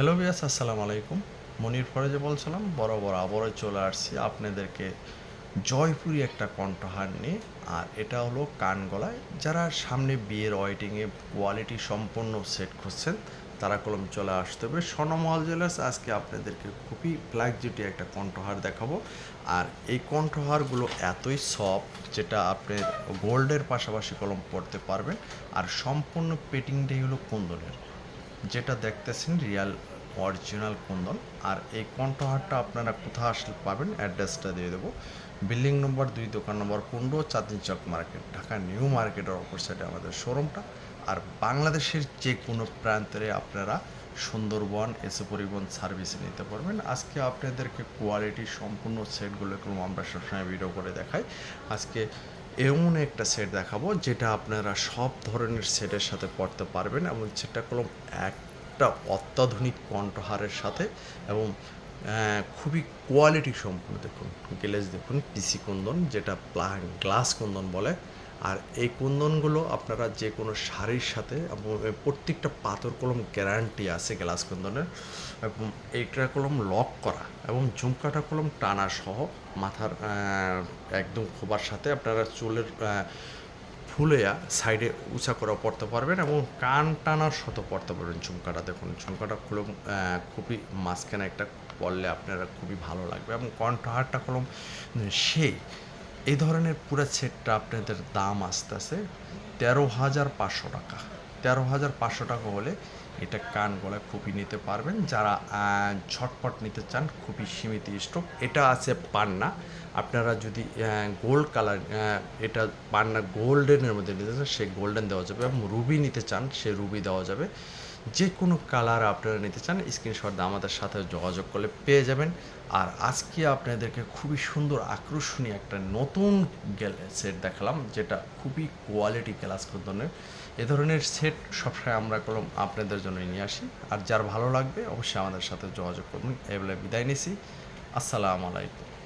Hello বিয়াস আসসালামু আলাইকুম। মনির ফরেজে বলছিলাম, বরাবর আবারও চলে আসছি আপনাদেরকে জয়পুরি একটা কণ্ঠহার নিয়ে, আর এটা হলো কান গলায়। যারা সামনে বিয়ের ওয়েটিংয়ে কোয়ালিটি সম্পন্ন সেট খুঁজছেন, তারা কলম চলে আসতে হবে। স্বর্ণমহল জুয়েলার্স, আজকে আপনাদেরকে খুবই ফ্ল্যাগজিটি একটা কণ্ঠহার দেখাবো। আর এই কণ্ঠহারগুলো এতই সফট যেটা আপনি গোল্ডের পাশাপাশি কলম পড়তে পারবেন। আর সম্পূর্ণ পেটিংটাই হলো কুন্দনের। যেটা দেখতেছেন রিয়াল অরিজিনাল কুন্দন, আর এই কণ্ঠহারটা আপনারা কোথায় আসলে পাবেন অ্যাড্রেসটা দিয়ে দেবো। বিল্ডিং নম্বর দুই, দোকান নম্বর পনেরো, চাঁদনি চক মার্কেট, ঢাকা নিউ মার্কেটের অপর সাইডে আমাদের শোরুমটা। আর বাংলাদেশের যে কোনো প্রান্তরে আপনারা সুন্দরবন, এসে পরিবহন সার্ভিস নিতে পারবেন। আজকে আপনাদেরকে কোয়ালিটি সম্পূর্ণ সেটগুলো আমরা সবসময় ভিডিও করে দেখাই। আজকে এমন একটা সেট দেখাবো যেটা আপনারা সব ধরনের সেটের সাথে পড়তে পারবেন এবং সেটা কলম একটা অত্যাধুনিক কণ্ঠহারের সাথে এবং খুবই কোয়ালিটি সম্পূর্ণ দেখুন গ্লেজ দেখুন পিসি কুন্দন, যেটা গ্লাস কুন্দন বলে আর এই কুন্দনগুলো আপনারা যে কোনো শাড়ির সাথে প্রত্যেকটা পাথর কলম গ্যারান্টি আছে গ্লাস কুন্দনের, এবং এইটা কলম লক করা এবং ঝুমকাটা কলম টানা সহ মাথার একদম খোবার সাথে আপনারা চুলের ফুলেয়া সাইডে উঁচা করে পড়তে পারবেন এবং কান টানার সাথে পড়তে পারবেন ঝুমকাটা। দেখুন, ঝুমকাটা খুলে খুবই মাঝখানে একটা পড়লে আপনারা খুবই ভালো লাগবে এবং কণ্ঠহারটা কলম, সেই এই ধরনের পুরো সেটটা আপনাদের দাম আসতেছে তেরো হাজার পাঁচশো টাকা। তেরো হাজার পাঁচশো টাকা হলে এটা কান গলায় খুবই নিতে পারবেন। যারা ঝটপট নিতে চান, খুবই সীমিত স্টক। এটা আছে পান্না। আপনারা যদি গোল্ড কালার এটা পান্না গোল্ডেনের মধ্যে নিতে চান সে গোল্ডেন দেওয়া যাবে এবং রুবি নিতে চান সে রুবি দেওয়া যাবে। যে কোনো কালার আপনারা নিতে চান স্ক্রিনশট দিয়ে আমাদের সাথে যোগাযোগ করলে পেয়ে যাবেন। আর আজকে আপনাদেরকে খুবই সুন্দর, আকর্ষণীয় একটা নতুন সেট দেখালাম, যেটা খুবই কোয়ালিটি ক্লাস ধরনের এ ধরনের সেট সবসময় আমরা কলম আপনাদের জন্য নিয়ে আসি। আর যার ভালো লাগবে, অবশ্যই আমাদের সাথে যোগাযোগ করুন এবেলা বিদায় নিছি। আসসালামু আলাইকুম।